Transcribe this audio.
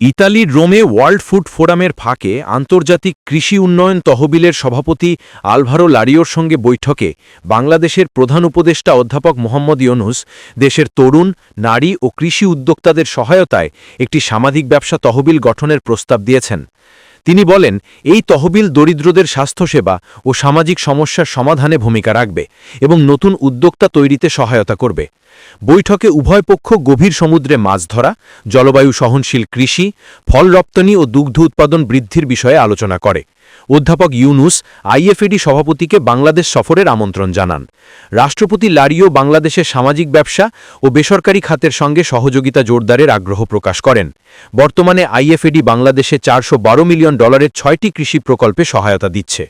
ইতালির রোমে world food ফোরামের ফাঁকে আন্তর্জাতিক কৃষি উন্নয়ন তহবিলের সভাপতি আলভারো লারিওর সঙ্গে বৈঠকে বাংলাদেশের প্রধান উপদেষ্টা অধ্যাপক মোহাম্মদ ইউনুস দেশের তরুণ, নারী ও কৃষি উদ্যোক্তাদের সহায়তায় একটি সামাজিক ব্যবসা তহবিল গঠনের প্রস্তাব দিয়েছেন। তিনি বলেন, এই তহবিল দরিদ্রদের স্বাস্থ্যসেবা ও সামাজিক সমস্যার সমাধানে ভূমিকা রাখবে এবং নতুন উদ্যোক্তা তৈরিতে সহায়তা করবে। বৈঠকে উভয় পক্ষ গভীর সমুদ্রে মাছ ধরা, জলবায়ু সহনশীল কৃষি, ফল রপ্তানি ও দুগ্ধ উৎপাদন বৃদ্ধির বিষয়ে আলোচনা করে। অধ্যাপক ইউনুস আইএফএডি সভাপতিকে বাংলাদেশ সফরের আমন্ত্রণ জানান। রাষ্ট্রপতি লারিও বাংলাদেশের সামাজিক ব্যবসা ও বেসরকারি খাতের সঙ্গে সহযোগিতা জোরদারের আগ্রহ প্রকাশ করেন। বর্তমানে আইএফএডি বাংলাদেশে চারশো বারো মিলিয়ন ডলারের ছয়টি কৃষি প্রকল্পে সহায়তা দিচ্ছে।